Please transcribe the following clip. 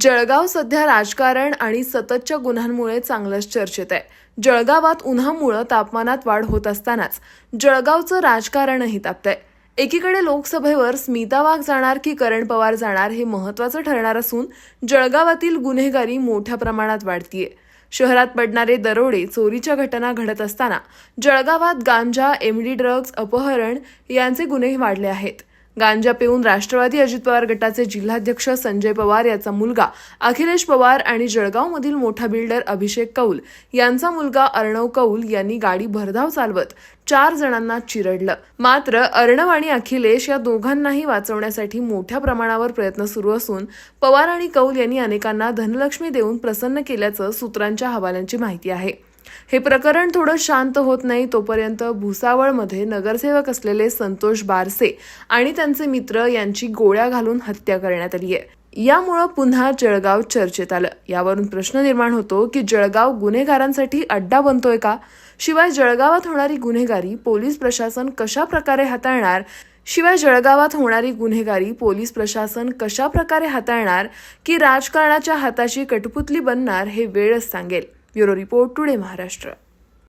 जळगाव सध्या राजकारण आणि सततच्या गुन्ह्यांमुळे चांगलंच चर्चेत आहे. जळगावात उन्हामुळं तापमानात वाढ होत असतानाच जळगावचं राजकारणही तापतंय. एकीकडे लोकसभेवर स्मिता वाघ जाणार की करण पवार जाणार हे महत्वाचं ठरणार असून जळगावातील गुन्हेगारी मोठ्या प्रमाणात वाढतीये. शहरात पडणारे दरोडे चोरीच्या घटना घडत असताना जळगावात गांजा एमडी ड्रग्ज अपहरण यांचे गुन्हे वाढले आहेत. गांजा पिऊन राष्ट्रवादी अजित पवार गटाचे जिल्हाध्यक्ष संजय पवार याचा मुलगा अखिलेश पवार आणि जळगावमधील मोठा बिल्डर अभिषेक कौल यांचा मुलगा अर्णव कौल यांनी गाडी भरधाव चालवत चार जणांना चिरडलं. मात्र अर्णव आणि अखिलेश या दोघांनाही वाचवण्यासाठी मोठ्या प्रमाणावर प्रयत्न सुरू असून पवार आणि कौल यांनी अनेकांना धनलक्ष्मी देऊन प्रसन्न केल्याचं सूत्रांच्या हवाल्यांची माहिती आहे. हे प्रकरण थोडं शांत होत नाही तोपर्यंत भुसावळमध्ये नगरसेवक असलेले संतोष बारसे आणि त्यांचे मित्र यांची गोळ्या घालून हत्या करण्यात आली आहे. यामुळं पुन्हा जळगाव चर्चेत आलं. यावरून प्रश्न निर्माण होतो की जळगाव गुन्हेगारांसाठी अड्डा बनतोय का? शिवाय जळगावात होणारी गुन्हेगारी पोलीस प्रशासन कशा प्रकारे हाताळणार? शिवाय जळगावात होणारी गुन्हेगारी पोलीस प्रशासन कशा प्रकारे हाताळणार? की राजकारणाच्या हाताची कठपुतली बनणार हे वेळच सांगेल. Bureau report today Maharashtra.